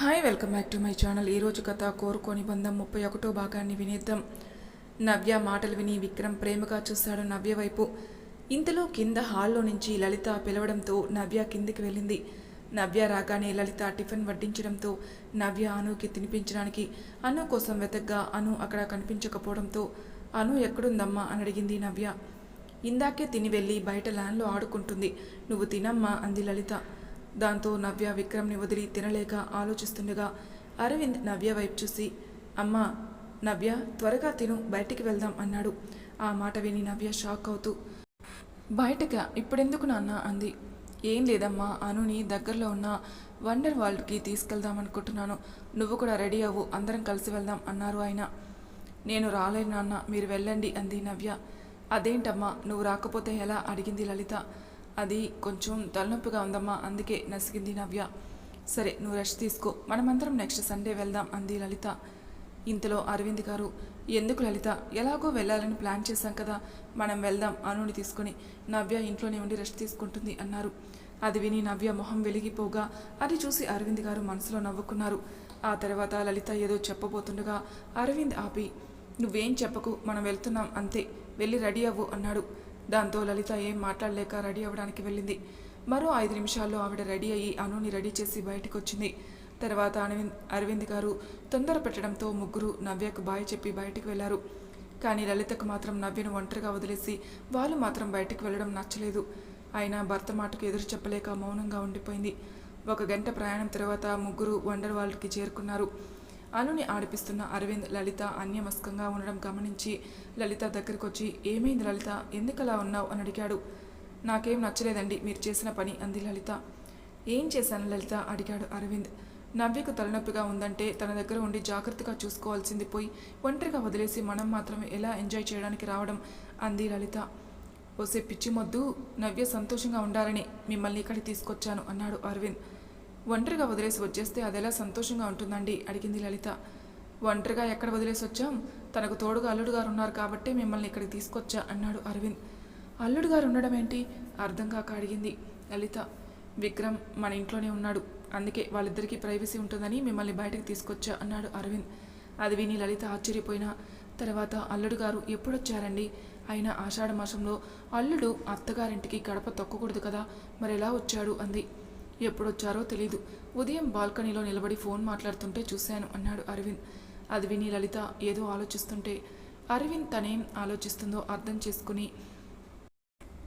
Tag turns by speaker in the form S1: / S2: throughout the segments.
S1: Hi welcome back to my channel. ఈరోజు కథ కోరుకోని బంధం ముప్పై ఒకటో భాగాన్ని వినేద్దాం. నవ్య మాటలు విని విక్రమ్ ప్రేమగా చూశాడు నవ్య వైపు. ఇంతలో కింద హాల్లో నుంచి లలిత పిలవడంతో నవ్య కిందికి వెళ్ళింది. నవ్య రాగానే లలిత టిఫిన్ వడ్డించడంతో నవ్య అనుకి తినిపించడానికి అను కోసం వెతగ్గా అను అక్కడ కనిపించకపోవడంతో అను ఎక్కడుందమ్మా అని అడిగింది నవ్య. ఇందాకే తిని వెళ్ళి బయట ల్యాన్లో ఆడుకుంటుంది. నువ్వు తినమ్మా అంది లలిత. దాంతో నవ్య విక్రమ్ని వదిలి తినలేక ఆలోచిస్తుండగా అరవింద్ నవ్య వైపు చూసి అమ్మా నవ్య త్వరగా తిను బయటికి వెళ్దాం అన్నాడు. ఆ మాట విని నవ్య షాక్ అవుతూ బయటక? ఇప్పుడెందుకు నాన్న? అంది. ఏం లేదమ్మా అనుని దగ్గరలో ఉన్న వండర్ వరల్డ్కి తీసుకెళ్దాం అనుకుంటున్నాను నువ్వు కూడా రెడీ అవ్వు అందరం కలిసి వెళ్దాం అన్నారు ఆయన. నేను రాలేను నాన్న మీరు వెళ్ళండి అంది నవ్య. అదేంటమ్మా నువ్వు రాకపోతే ఎలా? అడిగింది లలిత. అది కొంచెం తలనొప్పిగా ఉందమ్మా అందుకే నసిగింది నవ్య. సరే నువ్వు రెస్ట్ తీసుకో. మనమందరం నెక్స్ట్ సండే వెళ్దాం అంది లలిత. ఇంతలో అరవింద్ గారు ఎందుకు లలిత? ఎలాగో వెళ్ళాలని ప్లాన్ చేశాం కదా. మనం వెళ్దాం అనుని తీసుకొని నవ్య ఇంట్లోనే ఉండి రెస్ట్ తీసుకుంటుంది అన్నారు. అది విని నవ్య మొహం వెలిగిపోగా అది చూసి అరవింద్ గారు మనసులో నవ్వుకున్నారు. ఆ తర్వాత లలిత ఏదో చెప్పబోతుండగా అరవింద్ ఆపి నువ్వేం చెప్పకు మనం వెళ్తున్నాం అంతే. వెళ్ళి రెడీ అవ్వు అన్నాడు. దాంతో లలిత ఏం మాట్లాడలేక రెడీ అవ్వడానికి వెళ్ళింది. మరో ఐదు నిమిషాల్లో ఆవిడ రెడీ అయ్యి అనుని రెడీ చేసి బయటకు వచ్చింది తర్వాత అరవింద్ అరవింద్ గారు తొందర పెట్టడంతో ముగ్గురు నవ్యకు బాయ్ చెప్పి బయటికి వెళ్ళారు. కానీ లలితకు మాత్రం నవ్యను ఒంటరిగా వదిలేసి వాళ్ళు మాత్రం బయటికి వెళ్ళడం నచ్చలేదు. అయినా భర్త మాటకు ఎదురు చెప్పలేక మౌనంగా ఉండిపోయింది. ఒక గంట ప్రయాణం తర్వాత ముగ్గురు వండర్ వరల్డ్కి చేరుకున్నారు. అనుని ఆడిపిస్తున్న అరవింద్ లలిత అన్యమస్కంగా ఉండడం గమనించి లలిత దగ్గరకొచ్చి వచ్చి ఏమైంది లలిత? ఎందుకలా ఉన్నావు? అని అడిగాడు. నాకేం నచ్చలేదండి మీరు చేసిన పని అంది లలిత. ఏం చేశాను లలిత? అడిగాడు అరవింద్. నవ్యకు తలనొప్పిగా ఉందంటే తన దగ్గర ఉండి జాగ్రత్తగా చూసుకోవాల్సింది పోయి ఒంటరిగా వదిలేసి మనం మాత్రమే ఎలా ఎంజాయ్ చేయడానికి రావడం? అంది లలిత. ఓసే పిచ్చి మొద్దు నవ్య సంతోషంగా ఉండాలని మిమ్మల్ని ఇక్కడికి తీసుకొచ్చాను అన్నాడు అరవింద్. ఒంటరిగా వదిలేసి వచ్చేస్తే అదెలా సంతోషంగా ఉంటుందండి? అడిగింది లలిత. ఒంటరిగా ఎక్కడ వదిలేసి వచ్చాం? తనకు తోడుగా అల్లుడు గారు ఉన్నారు కాబట్టే మిమ్మల్ని ఇక్కడికి తీసుకొచ్చా? అన్నాడు అరవింద్. అల్లుడు గారు ఉండడం ఏంటి? అర్థం కాక అడిగింది లలిత. విక్రమ్ మన ఇంట్లోనే ఉన్నాడు. అందుకే వాళ్ళిద్దరికీ ప్రైవసీ ఉంటుందని మిమ్మల్ని బయటకు తీసుకొచ్చా? అన్నాడు అరవింద్. అది విని లలిత ఆశ్చర్యపోయిన. తర్వాత అల్లుడు గారు ఎప్పుడొచ్చారండి? అయినా ఆషాఢ మాసంలో అల్లుడు అత్తగారింటికి గడప తొక్కకూడదు కదా? మరి ఎలా వచ్చాడు? అంది. ఎప్పుడొచ్చారో తెలీదు. ఉదయం బాల్కనీలో నిలబడి ఫోన్ మాట్లాడుతుంటే చూశాను అన్నాడు అరవింద్. అది విని లలిత ఏదో ఆలోచిస్తుంటే అరవింద్ తనేం ఆలోచిస్తుందో అర్థం చేసుకుని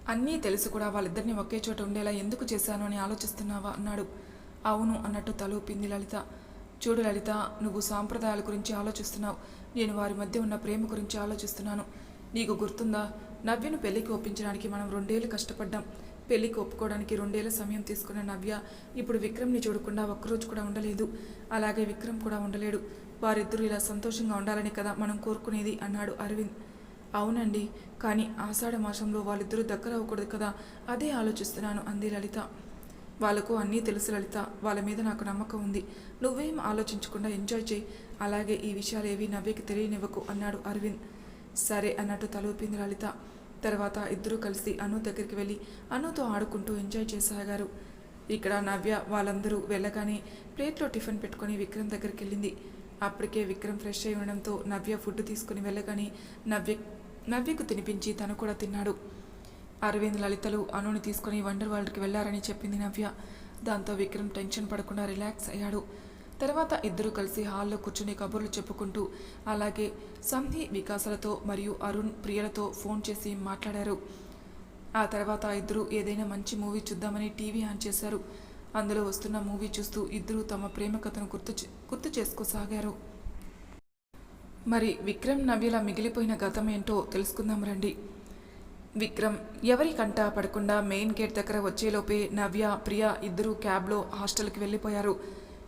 S1: అన్నీ తెలుసు కూడా వాళ్ళిద్దరిని ఒకే చోట ఉండేలా ఎందుకు చేశాను అని ఆలోచిస్తున్నావా? అన్నాడు. అవును అన్నట్టు తలూపింది లలిత. చూడు లలిత నువ్వు సాంప్రదాయాల గురించి ఆలోచిస్తున్నావు. నేను వారి మధ్య ఉన్న ప్రేమ గురించి ఆలోచిస్తున్నాను. నీకు గుర్తుందా? నవ్యను పెళ్ళికి ఒప్పించడానికి మనం రెండేళ్ళు కష్టపడ్డాం. పెళ్ళికి ఒప్పుకోవడానికి రెండేళ్ళ సమయం తీసుకున్న నవ్య ఇప్పుడు విక్రమ్ని చూడకుండా ఒక్కరోజు కూడా ఉండలేదు. అలాగే విక్రమ్ కూడా ఉండలేడు. వారిద్దరూ ఇలా సంతోషంగా ఉండాలని కదా మనం కోరుకునేది అన్నాడు అరవింద్. అవునండి కానీ ఆషాఢ మాసంలో వాళ్ళిద్దరూ దగ్గర అవ్వకూడదు కదా? అదే ఆలోచిస్తున్నాను అంది లలిత. వాళ్ళకు అన్నీ తెలుసు లలిత. వాళ్ళ మీద నాకు నమ్మకం ఉంది. నువ్వేం ఆలోచించకుండా ఎంజాయ్ చేయి. అలాగే ఈ విషయాలు ఏవి నవ్యకి తెలియనివ్వకు అన్నాడు అరవింద్. సరే అన్నట్టు తలూపింది లలిత. తర్వాత ఇద్దరూ కలిసి అను దగ్గరికి వెళ్ళి అనుతో ఆడుకుంటూ ఎంజాయ్ చేసాగారు. ఇక్కడ నవ్య వాళ్ళందరూ వెళ్ళగానే ప్లేట్లో టిఫిన్ పెట్టుకొని విక్రమ్ దగ్గరికి వెళ్ళింది. అప్పటికే విక్రమ్ ఫ్రెష్ అయి ఉండడంతో నవ్య ఫుడ్ తీసుకుని వెళ్ళగానే నవ్య నవ్యకు తినిపించి తను కూడా తిన్నాడు. అరవింద్ లలితలు అనుని తీసుకుని వండర్ వరల్డ్కి వెళ్ళారని చెప్పింది నవ్య. దాంతో విక్రమ్ టెన్షన్ పడకుండా రిలాక్స్ అయ్యాడు. తర్వాత ఇద్దరు కలిసి హాల్లో కూర్చుని కబుర్లు చెప్పుకుంటూ అలాగే సంధి వికాసాలతో మరియు అరుణ్ ప్రియలతో ఫోన్ చేసి మాట్లాడారు. ఆ తర్వాత ఇద్దరు ఏదైనా మంచి మూవీ చూద్దామని టీవీ ఆన్ చేశారు. అందులో వస్తున్న మూవీ చూస్తూ ఇద్దరు తమ ప్రేమ కథను గుర్తు గుర్తు చేసుకోసాగారు. మరి విక్రమ్ నవ్యల మిగిలిపోయిన గతం ఏంటో తెలుసుకుందాం రండి. విక్రమ్ ఎవరి కంట పడకుండా మెయిన్ గేట్ దగ్గర వచ్చేలోపే నవ్య ప్రియ ఇద్దరు క్యాబ్లో హాస్టల్కి వెళ్ళిపోయారు.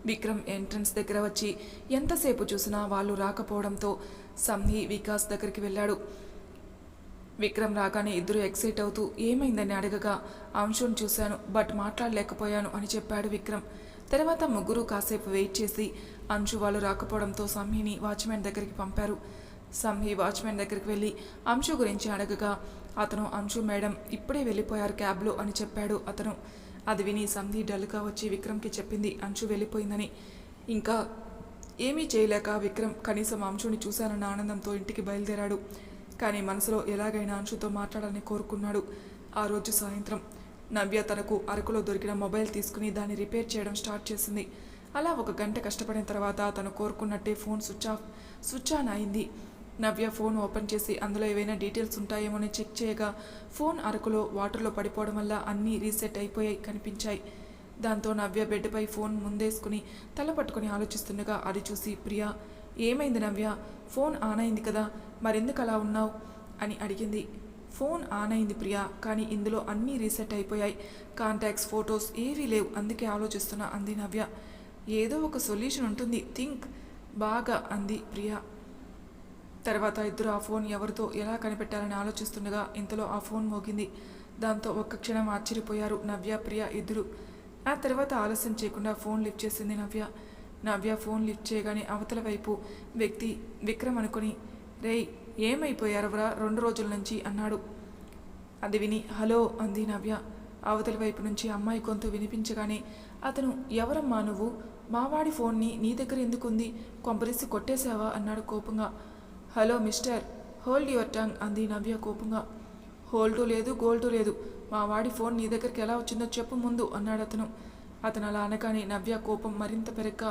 S1: విక్రమ్ ఎంట్రన్స్ దగ్గర వచ్చి ఎంతసేపు చూసినా వాళ్ళు రాకపోవడంతో సంహి వికాస్ దగ్గరికి వెళ్ళాడు. విక్రమ్ రాగానే ఇద్దరు ఎక్సైట్ అవుతూ ఏమైందని అడగగా? అంశుని చూశాను బట్ మాట్లాడలేకపోయాను అని చెప్పాడు విక్రమ్. తర్వాత ముగ్గురు కాసేపు వెయిట్ చేసి అంశు వాళ్ళు రాకపోవడంతో సంహిని వాచ్మెన్ దగ్గరికి పంపారు. సంహి వాచ్మెన్ దగ్గరికి వెళ్ళి అంశు గురించి అడగగా? అతను అంశు మేడం ఇప్పుడే వెళ్ళిపోయారు క్యాబ్లో అని చెప్పాడు అతను. అది విని సంధి డల్గా వచ్చి విక్రమ్కి చెప్పింది. అంశు వెళ్ళిపోయిందని. ఇంకా ఏమీ చేయలేక విక్రమ్ కనీసం అంశుని చూశానన్న ఆనందంతో ఇంటికి బయలుదేరాడు. కానీ మనసులో ఎలాగైనా అంశుతో మాట్లాడాలని కోరుకున్నాడు. ఆ రోజు సాయంత్రం నవ్య తనకు అరకులో దొరికిన మొబైల్ తీసుకుని దాన్ని రిపేర్ చేయడం స్టార్ట్ చేసింది. అలా ఒక గంట కష్టపడిన తర్వాత తను కోరుకున్నట్టే phone switch off switch on అయింది. నవ్య ఫోన్ ఓపెన్ చేసి అందులో ఏవైనా డీటెయిల్స్ ఉంటాయేమోని చెక్ చేయగా ఫోన్ అరకులో వాటర్లో పడిపోవడం వల్ల అన్నీ రీసెట్ అయిపోయాయి కనిపించాయి. దాంతో నవ్య బెడ్పై ఫోన్ ముందేసుకుని తల పట్టుకుని ఆలోచిస్తుండగా అది చూసి ప్రియా ఏమైంది నవ్య? ఫోన్ ఆన్ అయింది కదా మరెందుకు అలా ఉన్నావు? అని అడిగింది. ఫోన్ ఆన్ అయింది ప్రియా కానీ ఇందులో అన్నీ రీసెట్ అయిపోయాయి. కాంటాక్ట్స్ ఫొటోస్ ఏవీ లేవు అందుకే ఆలోచిస్తున్నా అంది నవ్య. ఏదో ఒక సొల్యూషన్ ఉంటుంది థింక్. బాగా అంది ప్రియా. తర్వాత ఇద్దరు ఆ ఫోన్ ఎవరితో ఎలా కనిపెట్టాలని ఆలోచిస్తుండగా ఇంతలో ఆ ఫోన్ మోగింది. దాంతో ఒక్క క్షణం ఆశ్చర్యపోయారు నవ్య ప్రియ ఇద్దరు. ఆ తర్వాత ఆలస్యం చేయకుండా ఫోన్ లిఫ్ట్ చేసింది నవ్య. నవ్య ఫోన్ లిఫ్ట్ చేయగానే అవతల వైపు వ్యక్తి విక్రమ్ అనుకుని రేయ్ ఏమైపోయారవరా రెండు రోజుల నుంచి? అన్నాడు. అది విని హలో అంది నవ్య. అవతలి వైపు నుంచి అమ్మాయి కొంత వినిపించగానే అతను ఎవరమ్మా నువ్వు? మావాడి ఫోన్ని నీ దగ్గర ఎందుకుంది? కొంపరిసి కొట్టేశావా? అన్నాడు కోపంగా. Hello mister hold your tongue అంది నవ్య కోపంగా. హోల్డు లేదు గోల్డు లేదు. మా వాడి ఫోన్ నీ దగ్గరికి ఎలా వచ్చిందో చెప్పు ముందు అన్నాడు అతను. అతను అలా అనగానే నవ్య కోపం మరింత పెరక్క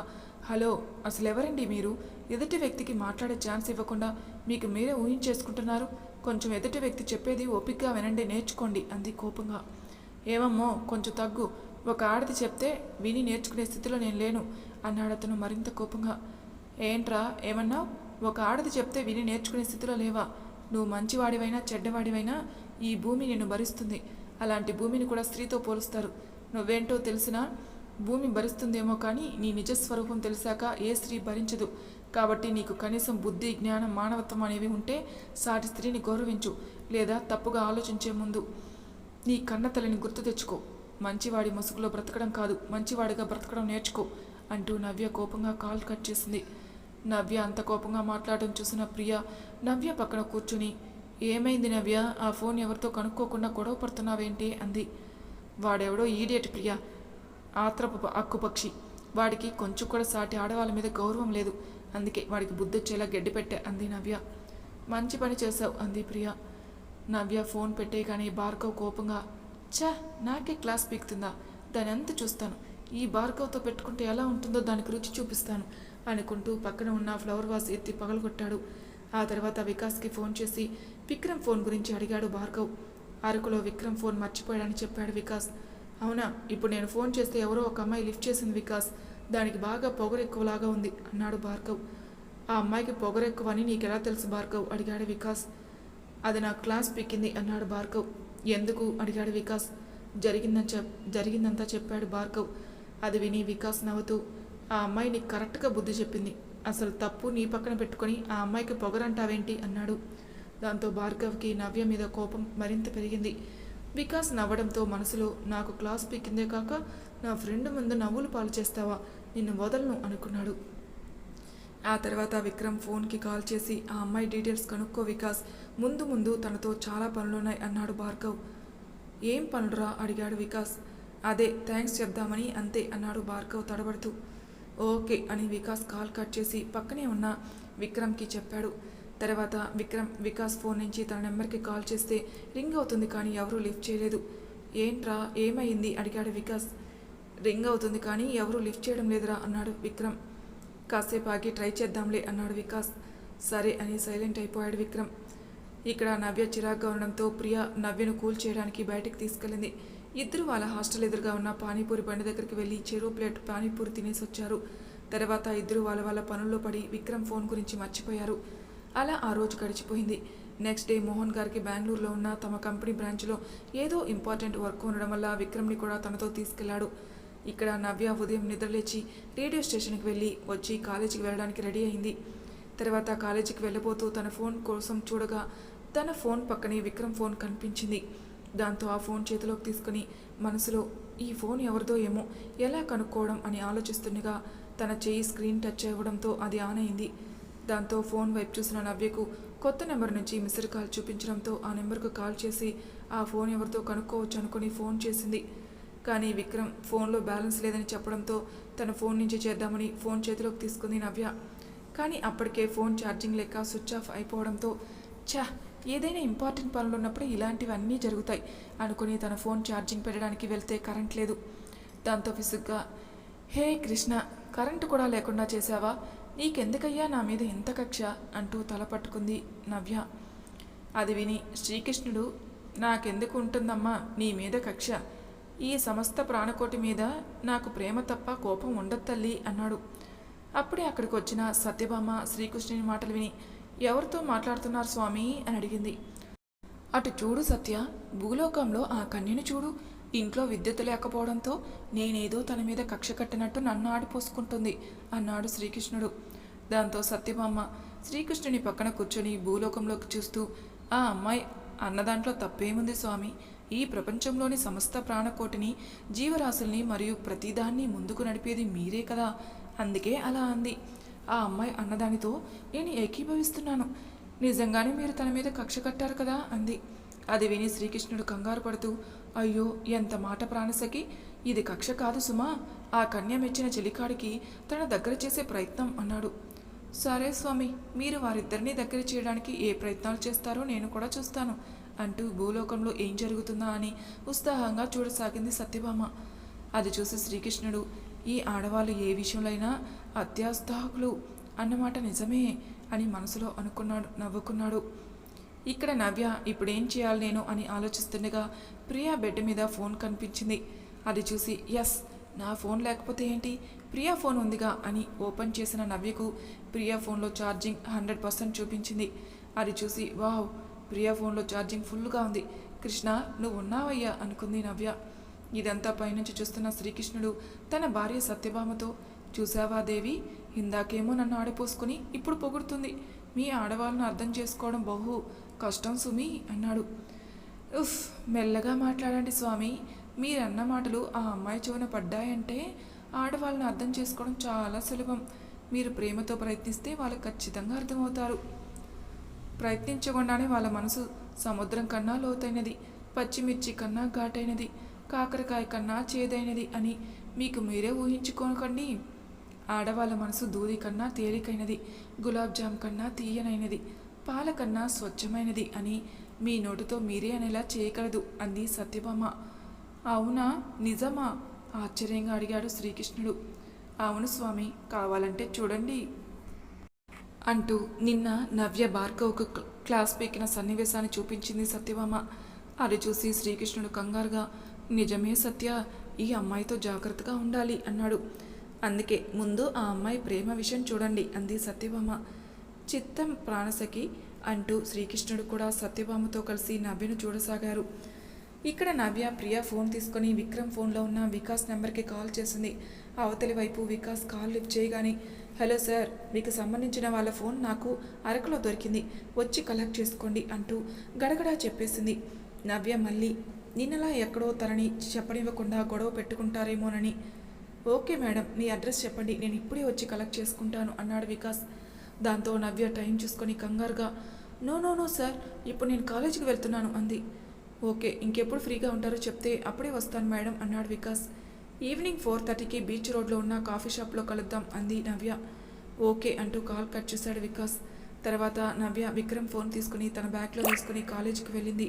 S1: హలో అసలు ఎవరండి మీరు? ఎదుటి వ్యక్తికి మాట్లాడే ఛాన్స్ ఇవ్వకుండా మీకు మీరే ఊహించేసుకుంటున్నారు? కొంచెం ఎదుటి వ్యక్తి చెప్పేది ఓపిక్గా వినండి నేర్చుకోండి అంది కోపంగా. ఏమమ్మో కొంచెం తగ్గు. ఒక ఆడది చెప్తే విని నేర్చుకునే స్థితిలో నేను లేను అన్నాడు అతను మరింత కోపంగా. ఏంట్రా ఏమన్నావు? ఒక ఆడది చెప్తే విని నేర్చుకునే స్థితిలో లేవా? నువ్వు మంచివాడివైనా చెడ్డవాడివైనా ఈ భూమి నిన్ను భరిస్తుంది. అలాంటి భూమిని కూడా స్త్రీతో పోలుస్తారు. నువ్వేంటో తెలిసినా భూమి భరిస్తుందేమో కానీ నీ నిజస్వరూపం తెలిసాక ఏ స్త్రీ భరించదు. కాబట్టి నీకు కనీసం బుద్ధి జ్ఞానం మానవత్వం అనేవి ఉంటే సాటి స్త్రీని గౌరవించు లేదా తప్పుగా ఆలోచించే ముందు నీ కన్నతల్లిని గుర్తు తెచ్చుకో. మంచివాడి ముసుగులో బ్రతకడం కాదు మంచివాడిగా బ్రతకడం నేర్చుకో అంటూ నవ్య కోపంగా కాల్ కట్ చేసింది. నవ్య అంత కోపంగా మాట్లాడటం చూసిన ప్రియ నవ్య పక్కన కూర్చుని ఏమైంది నవ్య? ఆ ఫోన్ ఎవరితో కనుక్కోకుండా గొడవ పడుతున్నావేంటి? అంది. వాడెవడో ఈడియట్ ప్రియ. ఆత్రపు ప- అక్కుపక్షి వాడికి కొంచెం కూడా సాటి ఆడవాళ్ళ మీద గౌరవం లేదు. అందుకే వాడికి బుద్ధొచ్చేలా గడ్డి పెట్టే అంది నవ్య. మంచి పని చేశావు అంది ప్రియ. నవ్య ఫోన్ పెట్టేయగానే భార్గవ్ కోపంగా ఛా నాకే క్లాస్ పీకుతుందా? దాని అంత చూస్తాను. ఈ భార్గవ్తో పెట్టుకుంటే ఎలా ఉంటుందో దానికి రుచి చూపిస్తాను. అనుకుంటూ పక్కన ఉన్న ఫ్లవర్ వాస్ ఎత్తి పగలగొట్టాడు. ఆ తర్వాత వికాస్కి ఫోన్ చేసి విక్రమ్ ఫోన్ గురించి అడిగాడు భార్గవ్. అరకులో విక్రమ్ ఫోన్ మర్చిపోయాడని చెప్పాడు వికాస్. అవునా ఇప్పుడు నేను ఫోన్ చేస్తే ఎవరో ఒక అమ్మాయి లిఫ్ట్ చేసింది వికాస్. దానికి బాగా పొగరెక్కువలాగా ఉంది అన్నాడు భార్గవ్. ఆ అమ్మాయికి పొగరెక్కువ అని నీకెలా తెలుసు భార్గవ్? అడిగాడు వికాస్. అది నా క్లాస్ పీకింది అన్నాడు భార్గవ్. ఎందుకు? అడిగాడు వికాస్. జరిగిందని చెప్ జరిగిందంతా చెప్పాడు భార్గవ్. అది విని వికాస్ నవ్వుతూ ఆ అమ్మాయి నీకు కరెక్ట్గా బుద్ధి చెప్పింది. అసలు తప్పు నీ పక్కన పెట్టుకొని ఆ అమ్మాయికి పొగరంటావేంటి? అన్నాడు. దాంతో భార్గవ్కి నవ్య మీద కోపం మరింత పెరిగింది. వికాస్ నవ్వడంతో మనసులో నాకు క్లాస్ పీకిందే కాక నా ఫ్రెండ్ ముందు నవ్వులు పాలు చేస్తావా? నిన్ను వదలను అనుకున్నాడు. ఆ తర్వాత విక్రమ్ ఫోన్కి కాల్ చేసి ఆ అమ్మాయి డీటెయిల్స్ కనుక్కో వికాస్ ముందు ముందు తనతో చాలా పనులున్నాయి అన్నాడు భార్గవ్. ఏం పనులురా అడిగాడు వికాస్. అదే థ్యాంక్స్ చెప్దామని అంతే అన్నాడు భార్గవ్ తడబడుతూ. ఓకే అని వికాస్ కాల్ కట్ చేసి పక్కనే ఉన్న విక్రమ్కి చెప్పాడు. తర్వాత విక్రమ్ వికాస్ ఫోన్ నుంచి తన నెంబర్కి కాల్ చేస్తే రింగ్ అవుతుంది కానీ ఎవరూ లిఫ్ట్ చేయలేదు. ఏంట్రా ఏమైంది? అడిగాడు వికాస్. రింగ్ అవుతుంది కానీ ఎవరూ లిఫ్ట్ చేయడం లేదురా అన్నాడు విక్రమ్. కాసేపు ఆగి ట్రై చేద్దాంలే అన్నాడు వికాస్. సరే అని సైలెంట్ అయిపోయాడు విక్రమ్. ఇక్కడ నవ్య చిరాగ్గా ఉండడంతో ప్రియ నవ్యను కూల్ చేయడానికి బయటకు తీసుకెళ్ళింది. ఇద్దరు వాళ్ళ హాస్టల్ ఎదురుగా ఉన్న పానీపూరి బండి దగ్గరికి వెళ్ళి చెరువు ప్లేట్ పానీపూరి తినేసి వచ్చారు. తర్వాత ఇద్దరు వాళ్ళ వాళ్ళ పనుల్లో పడి విక్రమ్ ఫోన్ గురించి మర్చిపోయారు. అలా ఆ రోజు గడిచిపోయింది. నెక్స్ట్ డే మోహన్ గారికి బెంగళూరులో ఉన్న తమ కంపెనీ బ్రాంచ్లో ఏదో ఇంపార్టెంట్ వర్క్ ఉండడం వల్ల విక్రమ్ని కూడా తనతో తీసుకెళ్ళాడు. ఇక్కడ నవ్య ఉదయం నిద్రలేచి రేడియో స్టేషన్కి వెళ్ళి వచ్చి కాలేజీకి వెళ్ళడానికి రెడీ అయింది. తర్వాత కాలేజీకి వెళ్ళబోతూ తన ఫోన్ కోసం చూడగా తన ఫోన్ పక్కనే విక్రమ్ ఫోన్ కనిపించింది. దాంతో ఆ ఫోన్ చేతిలోకి తీసుకుని మనసులో ఈ ఫోన్ ఎవరిదో ఏమో ఎలా కనుక్కోవడం? అని ఆలోచిస్తుండగా తన చేయి స్క్రీన్ టచ్ అవ్వడంతో అది ఆన్ అయింది. దాంతో ఫోన్ వైపు చూసిన నవ్యకు కొత్త నెంబర్ నుంచి మిస్డ్ కాల్ చూపించడంతో ఆ నెంబర్కు కాల్ చేసి ఆ ఫోన్ ఎవరితో కనుక్కోవచ్చు అనుకుని ఫోన్ చేసింది. కానీ విక్రమ్ ఫోన్లో బ్యాలెన్స్ లేదని చెప్పడంతో తన ఫోన్ నుంచి చేద్దామని ఫోన్ చేతిలోకి తీసుకుంది నవ్య. కానీ అప్పటికే ఫోన్ ఛార్జింగ్ లేక స్విచ్ ఆఫ్ అయిపోవడంతో ఛా ఏదైనా ఇంపార్టెంట్ పనులు ఉన్నప్పుడు ఇలాంటివన్నీ జరుగుతాయి అనుకుని తన ఫోన్ ఛార్జింగ్ పెట్టడానికి వెళ్తే కరెంట్ లేదు. దాంతో విసుగ్గా హే కృష్ణ కరెంటు కూడా లేకుండా చేశావా? నీకెందుకయ్యా నా మీద ఇంత కక్ష? అంటూ తల పట్టుకుంది నవ్య. అది విని శ్రీకృష్ణుడు నాకెందుకు ఉంటుందమ్మా నీ మీద కక్ష? ఈ సమస్త ప్రాణకోటి మీద నాకు ప్రేమ తప్ప కోపం ఉండదు తల్లి అన్నాడు. అప్పుడే అక్కడికి వచ్చిన సత్యభామ శ్రీకృష్ణుని మాటలు విని ఎవరితో మాట్లాడుతున్నారు స్వామి అని అడిగింది. అటు చూడు సత్య భూలోకంలో ఆ కన్యను చూడు. ఇంట్లో విద్యుత్ లేకపోవడంతో నేనేదో తన మీద కక్ష కట్టినట్టు నన్ను ఆడిపోసుకుంటుంది అన్నాడు శ్రీకృష్ణుడు. దాంతో సత్యభామ శ్రీకృష్ణుని పక్కన కూర్చొని భూలోకంలోకి చూస్తూ ఆ అమ్మాయి అన్న దాంట్లో తప్పేముంది స్వామి? ఈ ప్రపంచంలోని సమస్త ప్రాణకోటిని జీవరాశుల్ని మరియు ప్రతిదాన్ని ముందుకు నడిపేది మీరే కదా? అందుకే అలా అంది. ఆ అమ్మాయి అన్నదానితో నేను ఏకీభవిస్తున్నాను. నిజంగానే మీరు తన మీద కక్ష కట్టారు కదా అంది. అది విని శ్రీకృష్ణుడు కంగారు పడుతూ అయ్యో ఎంత మాట ప్రాణసకి ఇది కక్ష కాదు సుమా. ఆ కన్య మెచ్చిన చెలికాడికి తన దగ్గర చేసే ప్రయత్నం అన్నాడు. సరే స్వామి మీరు వారిద్దరినీ దగ్గర చేయడానికి ఏ ప్రయత్నాలు చేస్తారో నేను కూడా చూస్తాను అంటూ భూలోకంలో ఏం జరుగుతుందా అని ఉత్సాహంగా చూడసాగింది సత్యభామ. అది చూసి శ్రీకృష్ణుడు ఈ ఆడవాళ్ళు ఏ విషయంలో అయినా అత్యాస్తాహకులు అన్నమాట నిజమే అని మనసులో అనుకున్నాడు నవ్వుకున్నాడు. ఇక్కడ నవ్య ఇప్పుడేం చేయాలి నేను అని ఆలోచిస్తుండగా ప్రియా బెడ్ మీద ఫోన్ కనిపించింది. అది చూసి ఎస్ నా ఫోన్ లేకపోతే ఏంటి? ప్రియా ఫోన్ ఉందిగా అని ఓపెన్ చేసిన నవ్యకు ప్రియా ఫోన్లో ఛార్జింగ్ హండ్రెడ్ పర్సెంట్ చూపించింది. అది చూసి వావ్ ప్రియా ఫోన్లో ఛార్జింగ్ ఫుల్గా ఉంది. కృష్ణ నువ్వు ఉన్నావయ్యా అనుకుంది నవ్య. ఇదంతా పైనుంచి చూస్తున్న శ్రీకృష్ణుడు తన భార్య సత్యభామతో చూసావా దేవి ఇందాకేమో నన్ను ఆడిపోసుకుని ఇప్పుడు పొగుడుతుంది. మీ ఆడవాళ్ళను అర్థం చేసుకోవడం బహు కష్టం సుమి అన్నాడు. ఉఫ్ మెల్లగా మాట్లాడండి స్వామి. మీరన్న మాటలు ఆ అమ్మాయి చెవున పడ్డాయంటే ఆడవాళ్ళని అర్థం చేసుకోవడం చాలా సులభం. మీరు ప్రేమతో ప్రయత్నిస్తే వాళ్ళు ఖచ్చితంగా అర్థమవుతారు. ప్రయత్నించకుండానే వాళ్ళ మనసు సముద్రం కన్నా లోతైనది పచ్చిమిర్చి కన్నా ఘాటైనది. కాకరకాయ కన్నా చేదైనది అని మీకు మీరే ఊహించుకోకండి. ఆడవాళ్ళ మనసు దూది కన్నా తేలికైనది గులాబ్జామ్ కన్నా తీయనైనది పాల కన్నా స్వచ్ఛమైనది అని మీ నోటితో మీరే అనేలా చేయగలదు అంది సత్యభామ. అవునా? నిజమా? ఆశ్చర్యంగా అడిగాడు శ్రీకృష్ణుడు. అవును స్వామి కావాలంటే చూడండి. అంటూ నిన్న నవ్య భార్గవ్కు క్లాస్ పీకిన సన్నివేశాన్ని చూపించింది సత్యభామ. అది చూసి శ్రీకృష్ణుడు కంగారుగా నిజమే సత్య ఈ అమ్మాయితో జాగ్రత్తగా ఉండాలి అన్నాడు. అందుకే ముందు ఆ అమ్మాయి ప్రేమ విషయం చూడండి అంది సత్యభామ. చిత్తం ప్రాణసఖి అంటూ శ్రీకృష్ణుడు కూడా సత్యభామతో కలిసి నవ్యను చూడసాగారు. ఇక్కడ నవ్య ప్రియా ఫోన్ తీసుకొని విక్రమ్ ఫోన్లో ఉన్న వికాస్ నెంబర్కి కాల్ చేసింది. అవతలి వైపు వికాస్ కాల్ లిఫ్ట్ చేయగానే హలో సార్ మీకు సంబంధించిన వాళ్ళ ఫోన్ నాకు అరకులో దొరికింది వచ్చి కలెక్ట్ చేసుకోండి అంటూ గడగడా చెప్పేసింది. నవ్య మళ్ళీ నిన్నలా ఎక్కడో తనని చెప్పనివ్వకుండా గొడవ పెట్టుకుంటారేమోనని. ఓకే మేడం మీ అడ్రస్ చెప్పండి నేను ఇప్పుడే వచ్చి కలెక్ట్ చేసుకుంటాను అన్నాడు వికాస్. దాంతో నవ్య టైం చూసుకొని కంగారుగా నో నో నో సార్ ఇప్పుడు నేను కాలేజీకి వెళ్తున్నాను అంది. ఓకే ఇంకెప్పుడు ఫ్రీగా ఉంటారో చెప్తే అప్పుడే వస్తాను మేడం అన్నాడు వికాస్. ఈవినింగ్ ఫోర్ థర్టీకి బీచ్ రోడ్లో ఉన్న కాఫీ షాప్లో కలుద్దాం అంది నవ్య. ఓకే అంటూ కాల్ కట్ చేశాడు వికాస్. తర్వాత నవ్య విక్రమ్ ఫోన్ తీసుకుని తన బ్యాగ్లో వేసుకుని కాలేజీకి వెళ్ళింది.